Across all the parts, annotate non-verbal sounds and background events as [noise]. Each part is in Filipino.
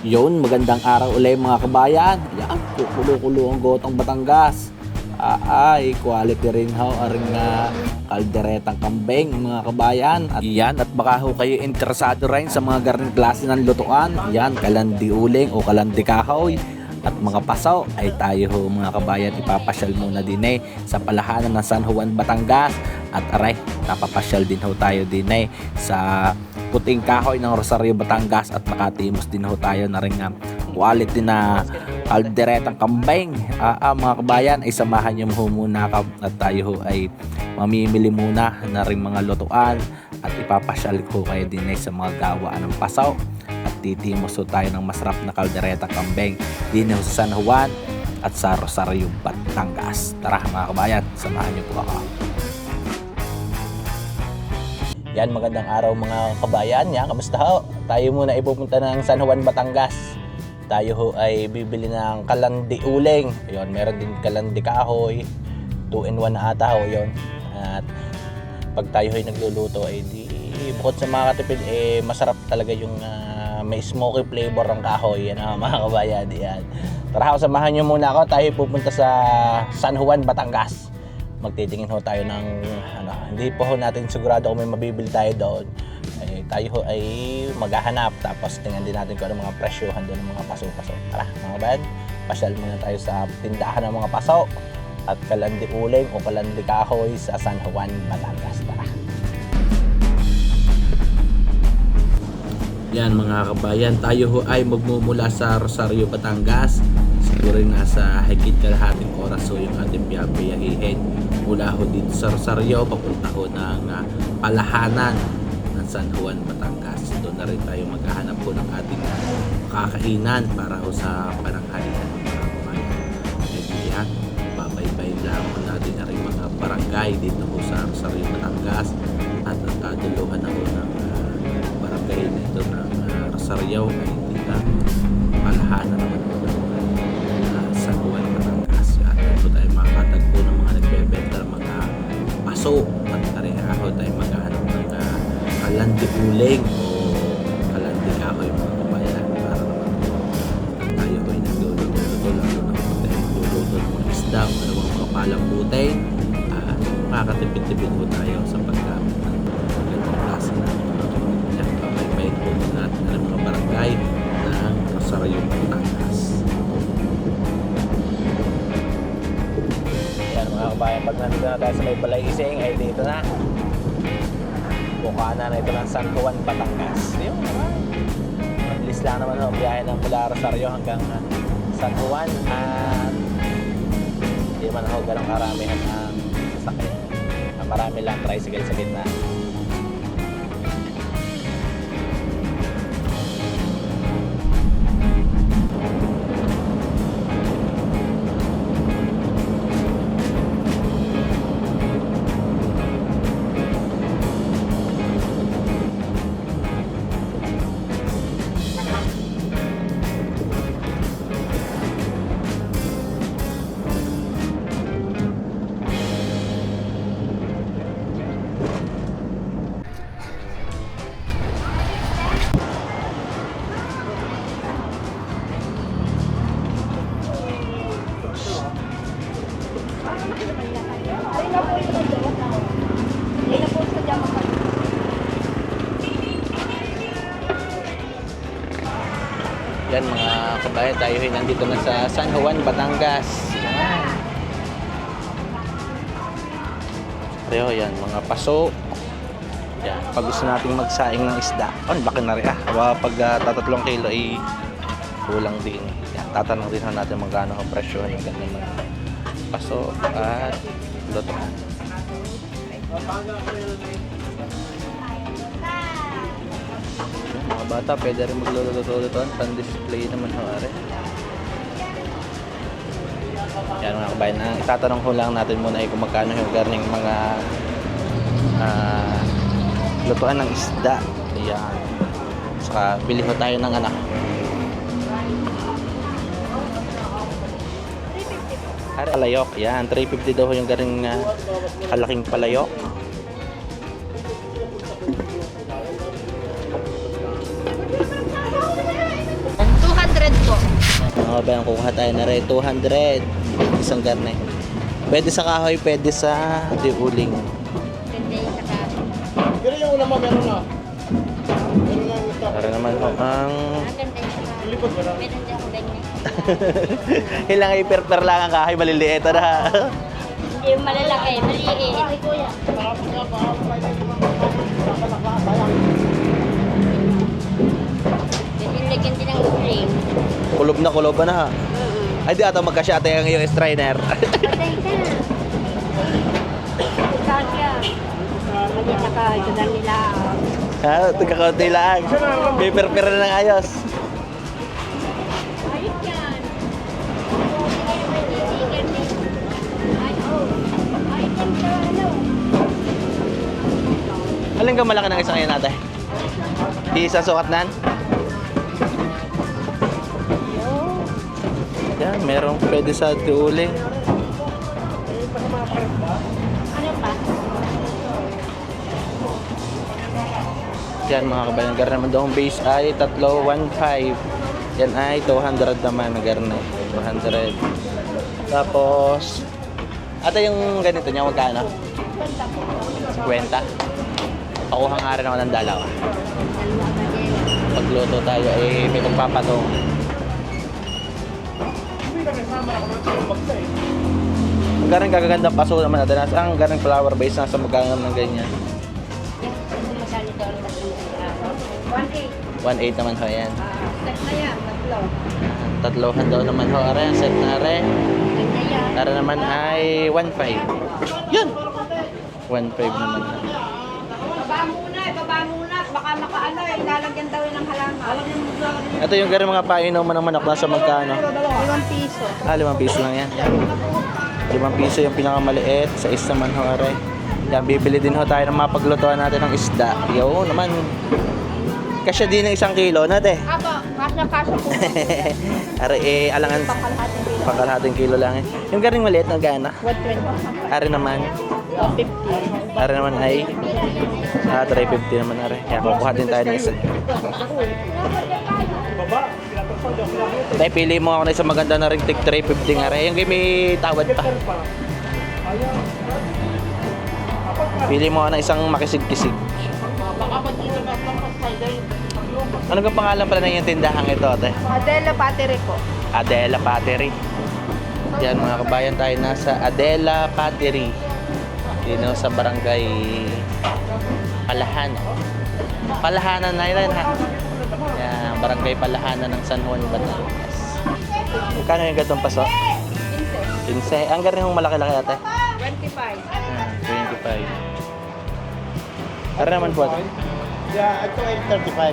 Yun, magandang araw ulit mga kabayan. Yan, kukulo-kulo ang gotong Batangas. Ah, ay, quality rin ho, aring uh, kalderetang kambing mga kabayan. At yan, at baka ho kayo interesado rin sa mga garning klase ng lutuan. Yan, kalandi uling o kalandi kahoy. At mga pasaw ay tayo ho mga kabayan ipapasyal muna din eh sa palahanan ng San Juan, Batangas. At aray, napapasyal din ho tayo din eh sa puting kahoy ng Rosario, Batangas at nakatimos din ho tayo na rin nga quality na kalderetang kambing. Ah, ah, mga kabayan ay samahan niyo ho muna at tayo ho ay mamimili muna na rin mga lutuan at ipapasyal ko kayo din eh sa mga gawaan ng pasaw at titimos ho tayo ng masarap na kalderetang kambing din ho sa San Juan at sa Rosario, Batangas. Tara mga kabayan, samahan niyo po ako. Yan, magandang araw mga kabayan. Yan, kamusta ho? Tayo muna ipupunta ng San Juan, Batangas. Tayo ho ay bibili ng kalandi uling. Ayun, meron din kalandi kahoy. 2 in 1 na ata ho yun. At pag tayo ay nagluluto ay di bukod sa mga katipid eh masarap talaga yung ah, may smoky flavor ng kahoy yan ah, [laughs] mga kabayan yan. Tara ho, samahan nyo muna ako tayo pupunta sa San Juan, Batangas magtitingin ho tayo ng ano, hindi po ho natin sigurado kung may mabibili tayo doon. Ay, tayo ho ay maghahanap tapos tingnan din natin kung ano mga presyohan doon ng mga paso-paso. Tara mga bad, pasyal muna tayo sa tindahan ng mga paso at kalandi uling o kalandi kahoy sa San Juan, Batangas. Tara. Yan mga kabayan, tayo ho ay magmumula sa Rosario, Batangas. Siguro nasa higit kalahating oras ho yung ating biyabiyahihin. Mula dito sa Rosario, papunta ho ng ah, palahanan ng San Juan, Batangas. Doon na rin tayo maghahanap po ng ating kakainan para ho sa pananghalian mga kabayan. Medyo yan, babaybay lang po natin na rin mga barangay dito ho sa Rosario, Batangas. At ang kaduluhan na ho ng ah, barangay dito ng uh, Rosario ay dito palahanan naman paso at tareho tayo maghahanap ng uh, kalandi uling o kalandi kahoy mga kabayan para naman po tayo ay nagluluto-luto lalo na po tayo nagluluto ng isda o ano mga palambutin at makakatipid-tipid po tayo sa pag nandito na tayo sa may balay ay dito na. Bukana na ito ng San Juan, Batangas. Yun. Mabilis lang naman ang biyahe ng mula Rosario hanggang ah, San Juan at hindi naman ako ganong karamihan ang sasakyan. Ah, Marami lang tricycle sa gitna. Tayo ay nandito na sa San Juan, Batangas. Yan. Pareho yan, mga paso. Yan, pag gusto nating magsaing ng isda. Oh, laki na rin ah. Aba, pag uh, tatatlong kilo ay kulang din. Yan, tatanong din natin magkano ang presyo ng ganyan mga paso at luto. Bata, pwede rin magluluto-luto pan-display naman ho, are. Yan mga kabayan, ang itatanong ko lang natin muna ay kung magkano yung garning mga ah, lutuan ng isda. Yan. Saka bili ho tayo ng anak. Palayok. Yan, 350 daw yung garing uh, kalaking palayok. Mga kabayan, kukuha tayo na rin. 200. Isang garne. Pwede sa kahoy, pwede sa diuling. Pero yung una mo, meron na. Meron na yung stock. Para naman ho, ang... Ang. Likod mo na. Meron din ako ganyan. Ilang iperper lang ang kahoy, maliliit na. Hindi yung malalaki, maliit. Pa, pwede yung mga kakalakla, sayang. Pwede din ng uling. Kulob na kulob na ha. Ay di ata magkasya ate ang iyong strainer. Patay ka na. Kasya. Mali saka, ito na nila. ha, tagkakaunti lang. Paper-per na ng ayos. Ayos yan. Oh. Ano. Alin ka malaki ng isang yan ate? Isa sukat nan? Yan, merong pwede sa diuling. Pa? Yan mga kabayan, garne naman daw base ay 315. Yan ay 200 naman na garne. 200. Tapos, ate yung ganito niya, magkano? 50. Pakuha nga rin ako ng dalawa. Pagluto tayo eh may magpapatong. Ang garing kagagandang paso naman natin. Nasa ang garing flower base nasa magkano ng ganyan. Yan, kung masali doon, tatlong 1.8 1K. naman ho yan. Set na yan, tatlo. Tatlohan daw naman ho. Are, set na are. Yan. Are naman ay 1.5. Yun! 1.5 naman. Baba muna, eh, baba muna. Baka makaano eh, lalagyan daw yun ng halaman. Ito yung garing mga painuman ng manok nasa magkano. Limang piso. Ah, 5 piso lang yan. 5 piso yung pinakamaliit. Sa is naman ho, are. Yan, bibili din ho tayo ng mapaglutuan natin ng isda. Yo, naman. Kasya din ng isang kilo natin. Apo, kasya-kasya po. [laughs] Are, eh, alangan. Pangkalahating kilo. Pangkalahating kilo lang eh. Yung garing maliit na gana. 120. Are naman. 150. Are naman ay ah, 350 naman are. Kaya kukuha din tayo ng isa. Tay, pili mo ako na isang maganda na ring tig 350 nga are. Yung game may tawad pa. Pili mo ako na isang makisig-kisig. Ano ang pangalan pala ng yung tindahan ito, ate? Adela Battery ko. Adela Pattery. Yan mga kabayan tayo nasa Adela Pattery. Dito sa barangay Palahan. Palahanan na yun ha. Barangay Palahanan ng San Juan, Batangas. Magkano yung gatong paso? 15. Ang garing yung malaki-laki ate. 25. Ah, 25. Para naman po ate. Yeah, ito ay 35.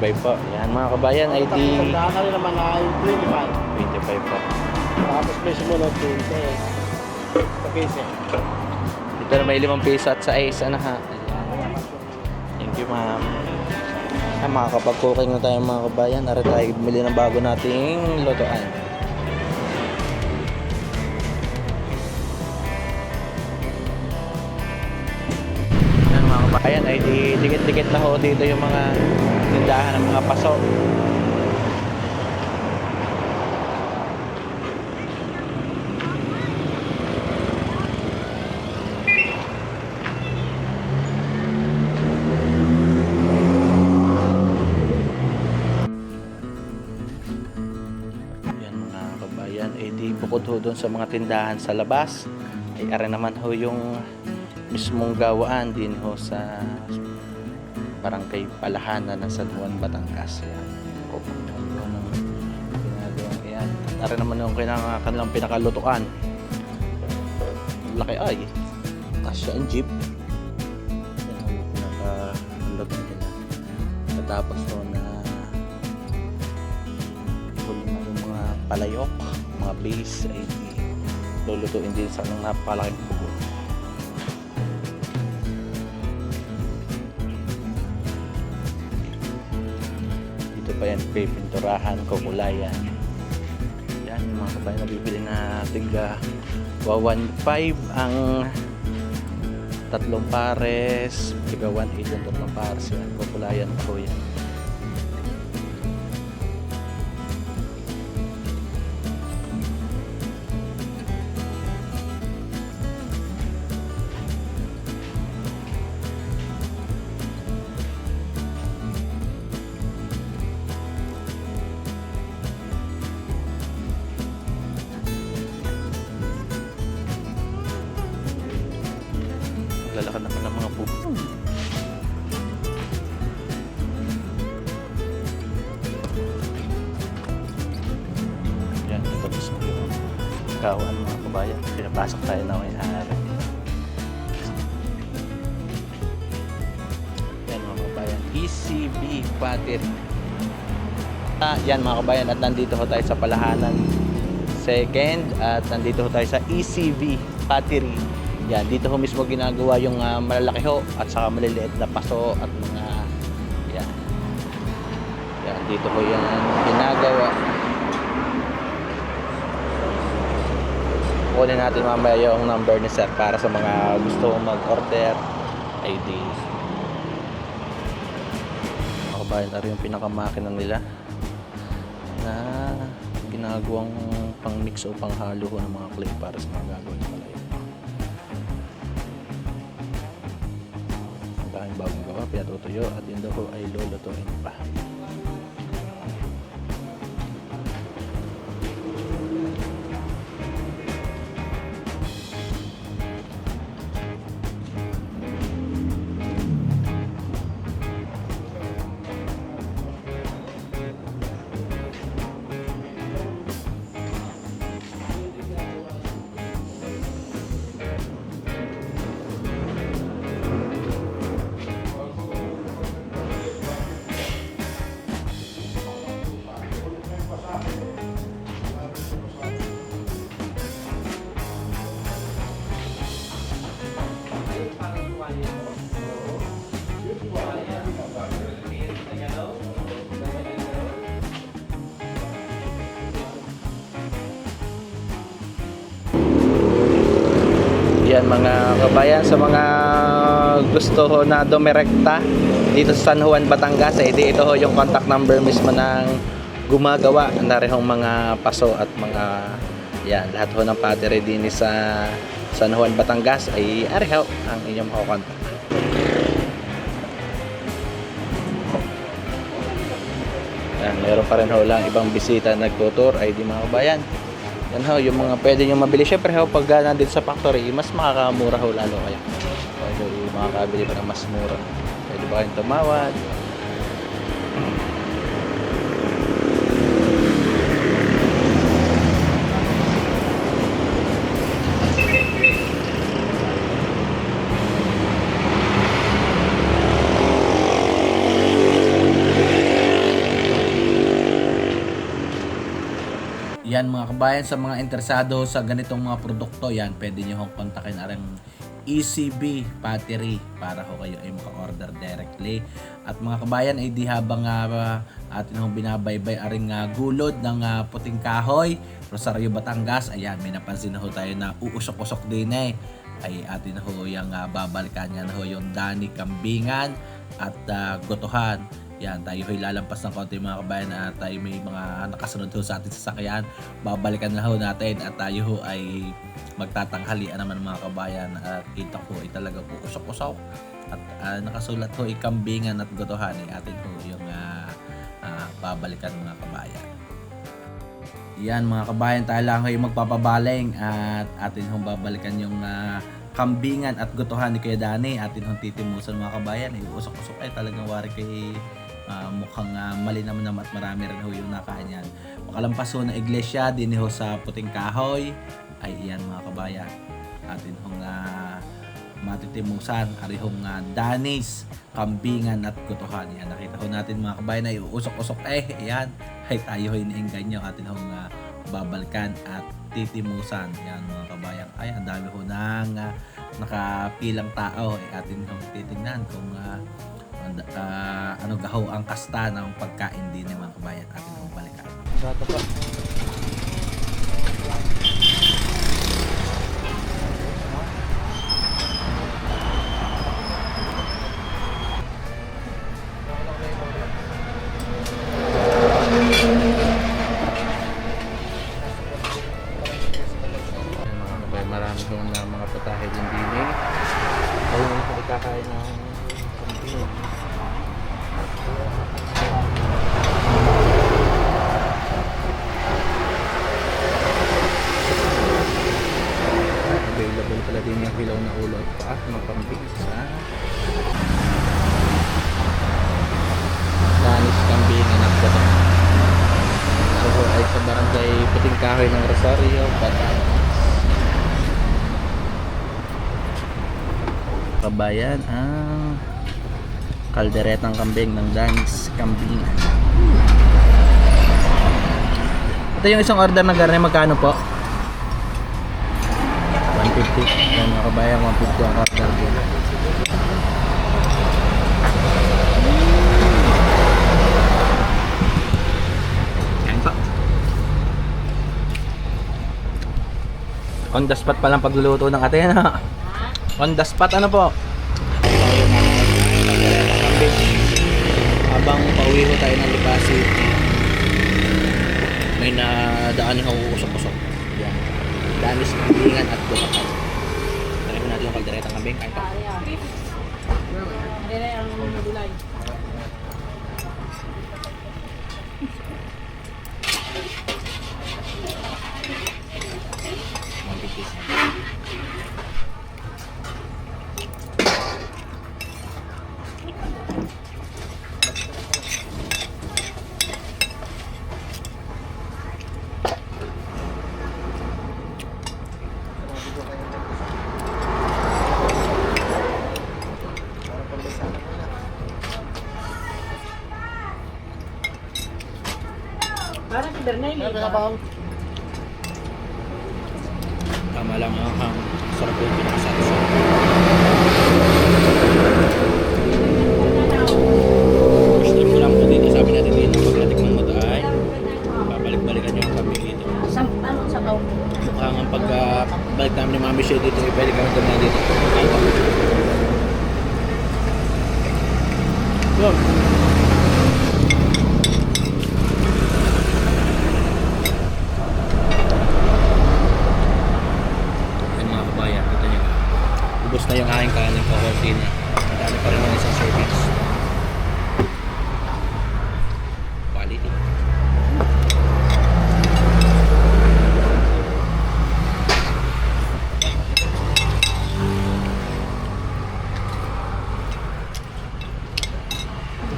35 po. Yan mga kabayan, ID Ang daan rin naman ay 25. 25 po. Tapos may sumunod 20. Okay, sir. Dito na may 5 piso at sa isa na ha. Ayan. Thank you ma'am. Ah, makakapag-cooking na tayo mga kabayan. Ara tayo bumili ng bago nating lutuan. Yan mga kabayan ay di dikit-dikit na ho dito yung mga tindahan ng mga paso. Doon sa mga tindahan sa labas, ay ara naman ho yung mismong gawaan din ho sa barangay Palahanan ng San Juan, Batangas. Yan. Kung ano ang ginagawa yan. At ara naman yung kanilang pinakalutuan. Laki ay. Kasya ang jeep. Yan yung pinakalutuan nila. Katapos na huli na yung mga palayok, mga base ay lulutuin din sa ng napakalaking kubo. Dito pa yan, pipinturahan, kukulayan. Yan, yung mga kabayan na bibili na tiga 1.5 ang tatlong pares, tiga 1.8 ang tatlong pares. Yan, kukulayan po yan. Kawan mga kabayan. Pinapasok tayo na may hari. Yan mga kabayan. ECB battery. Ah, yan mga kabayan at nandito ho tayo sa Palahanan second at nandito ho tayo sa ECV battery. Yan, dito ho mismo ginagawa yung ah, malalaki ho at saka maliliit na paso at mga yan. Yan, dito ho yan ginagawa. Kunin natin mamaya yung number ni sir para sa mga gusto mag-order ID. Mga kabayan, ito yung pinakamakina nila na ginagawang pang mix o pang halo ng mga clay para sa mga gagawin malay. Ang daming bagong gawa, pinatutuyo at yun daw ay lulutuin pa. Mga kabayan sa mga gusto ho na dumirekta dito sa San Juan, Batangas eh, di ito ho yung contact number mismo ng gumagawa na rin hong mga paso at mga yan lahat ho ng battery din sa San Juan, Batangas ay ari ho ang inyong ho contact. Yan, meron pa rin ho lang ibang bisita na nagtutur ay di mga kabayan. Yan ho, yung mga pwede nyo mabili. Siyempre ho, pag uh, sa factory, mas makakamura ho lalo kayo. Pwede makakabili pa ng mas mura. Pwede ba kayong tumawad? Yan mga kabayan sa mga interesado sa ganitong mga produkto, yan pwede nyo hong kontakin ang ECB battery para ho kayo ay maka-order directly. At mga kabayan ay di habang uh, atin hong binabaybay aring uh, gulod ng uh, puting kahoy, Rosario Batangas, ayan may napansin na ho tayo na uusok-usok din eh ay atin ho yung uh, babalikan yan ho yung Dani Kambingan at uh, Gotohan. Yan, tayo ho'y lalampas ng konti mga kabayan at tayo may mga nakasunod ho sa ating sasakyan. Babalikan na ho natin at tayo ho ay magtatanghalian naman mga kabayan at kita ko ay talaga po usok-usok at ah, nakasulat ho ikambingan at gotohan ay atin ho yung ah, ah, babalikan mga kabayan. Yan mga kabayan, tayo lang ho'y magpapabaling at atin hong babalikan yung ah, kambingan at gotohan ni Kuya Dani. Atin hong titimusan mga kabayan. Ay, usok-usok ay talagang wari kay ah, mukhang uh, mali naman naman at marami rin ho yung nakain yan. Makalampas ho na iglesia, din ho sa puting kahoy. Ay iyan mga kabayan. Atin hong uh, matitimusan, arihong uh, danis, kambingan at gutuhan. Yan, nakita ho natin mga kabayan ay usok-usok eh. Ayan, ay tayo ho'y iniinggan nyo. Atin hong uh, babalkan at titimusan. Yan mga kabayan. Ay, ang dami ho ng uh, nakapilang tao. Ay atin hong titingnan kung uh, uh, ano gaho ang kasta ng pagkain din ng mga kabayan atin hong balikan. Gato pa. pa mapambilis ha Danis Kambing anak ko so ay sa barangay Puting Kahoy ng Rosario Batangas. Kabayan ang ah, kalderetang kambing ng Danis Kambing ito yung isang order ng garne magkano po? 150. Ayan mga kabayan, 150 ang order pa. On the spot pa lang pagluluto ng ate na. On the spot ano po? Habang pauwi ko tayo ng Libasi, may nadaan yung usok-usok. Yan. Danis kambingan at bukatan. Yung kambing. Kain pa. One Meron ka ba? Tama lang ang ang sarap yung pinakasarap. First time ko lang po dito. Sabi natin dito, pag natikman mo ay babalik-balikan yung kambing dito. Sa, ano, sa kaw? Mukhang ang pagka balik namin ni Mami Shea dito, eh, pwede kami tumaya dito. Ay, ba? Yun. Ayun mga kabayan, kita nyo. Ubus na yung aking kanin ko, konti na. Madami pa rin ng isang service. Quality.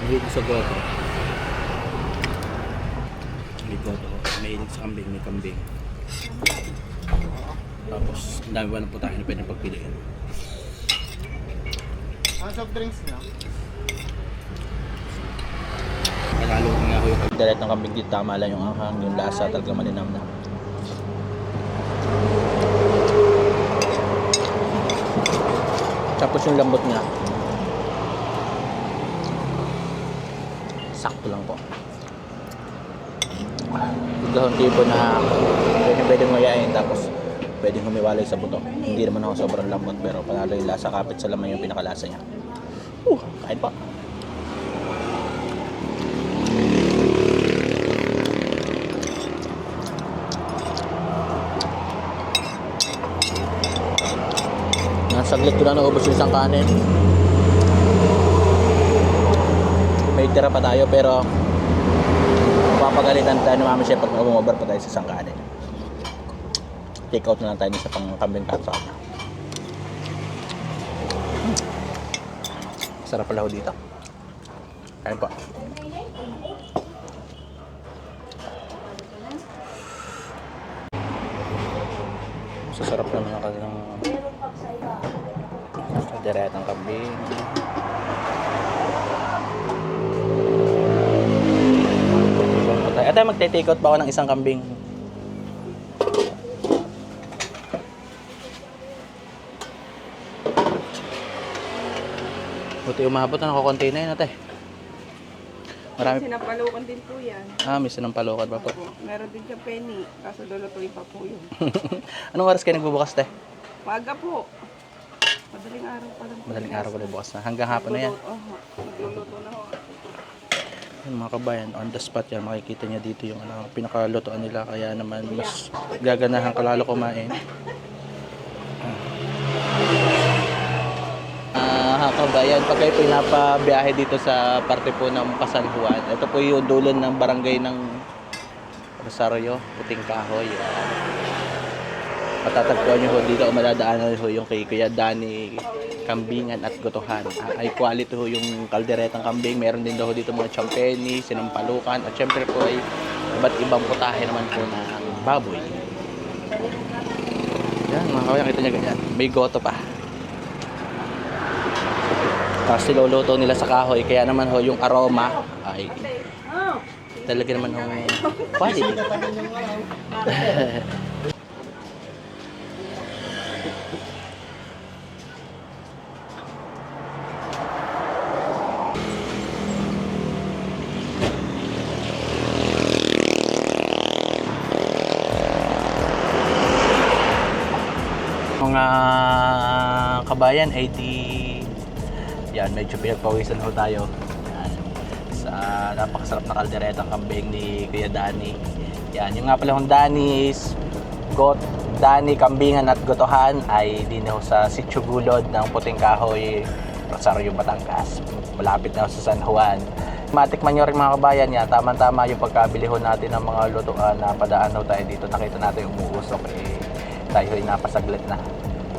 Mahilig sa goto. May goto. Mahilig sa kambing, may kambing. Tapos, ang dami pa ng putahe na pwedeng pagpiliin. Ang soft drinks niya. Panalo ko nga ako yung pagdaret ng kambing dito. Tama lang yung anghang, yung lasa talaga malinam na. Tapos yung lambot niya. Sakto lang po. Gahon tipo na pwede pwedeng mayain tapos pwedeng humiwalay sa buto. Hindi naman ako sobrang lambot pero panalo yung lasa kapit sa laman yung pinakalasa niya. Uh, kain pa. Nasaglit ko na naubos yung isang kanin. May tira pa tayo pero papagalitan tayo ni Mami Chef pag umover pa tayo sa isang kanin. Take out na lang tayo sa pang kambing katsa. Sarap pala ho dito. Kain pa. Sasarap naman ang kanilang Diretang kambing. Ate, magte-take out pa ako ng isang kambing. Buti umabot na nakakontainer na yun, ate. Marami. Sinapalukan din po yan. Ah, may sinampalokan pa po. Meron din siya penny. Kaso lulutuin pa po yun. [laughs] Anong oras kayo nagbubukas, te? Maga po. Madaling araw pa lang. Madaling araw pala bukas na. Hanggang hapon na yan. Oho. Magluluto na ho. Yung mga kabayan, on the spot yan, makikita niya dito yung ano, pinakalutoan nila. Kaya naman, mas gaganahan ka lalo kumain. Ah, kabayan, pag kayo pinapabiyahe dito sa parte po ng Pasan Juan, ito po yung dulon ng barangay ng Rosario, Puting Kahoy. Yan. Matatagpuan nyo ho dito o madadaanan ho yung kay Kuya Dani kambingan at gotohan. Ah, ay quality ho yung kalderetang kambing. Meron din daw ho dito mga champeni, sinampalukan at syempre po ay iba't ibang putahe naman po ng baboy. Yan mga kawaya, kita nyo ganyan. May goto pa. Tapos niluluto nila sa kahoy. Kaya naman ho, yung aroma ay talaga naman ho quality. [laughs] mga kabayan ay di yan medyo pinagpawisan ho tayo. Yan, sa napakasarap na kalderetang kambing ni Kuya Dani yan yung nga pala hong Dani is got Dani kambingan at gotohan ay din ho sa Sitio Gulod ng Puting Kahoy Rosario Batangas. Malapit na sa San Juan. Matikman nyo rin mga kabayan yan, tama-tama yung pagkabili ho natin ng mga lutuan. Na padaan ho tayo dito. Nakita natin umuusok eh, tayo ay napasaglit na.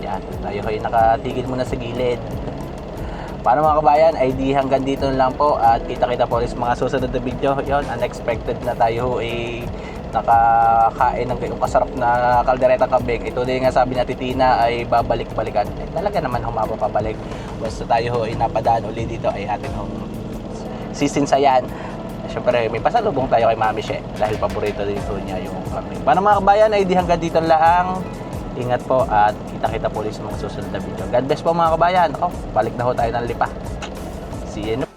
Yan, tayo ay nakatigil muna sa gilid. Paano mga kabayan, ay di hanggang dito na lang po at kita-kita po ulit sa mga susunod na video. Yon, unexpected na tayo ay nakakain ng gayong kasarap na kaldereta kambing. Ito din nga sabi natin Tina ay babalik-balikan. Eh, talaga naman humaba pabalik. Basta tayo ay napadaan uli dito ay atin hong sisinsayan. Siyempre, may pasalubong tayo kay Mami She dahil paborito dito niya yung kambing. Paano mga kabayan, ay di hanggang dito lang. Ingat po at kita-kita po ulit sa mga susunod na video. God bless po mga kabayan. Oh, balik na ho tayo ng lipa. See you.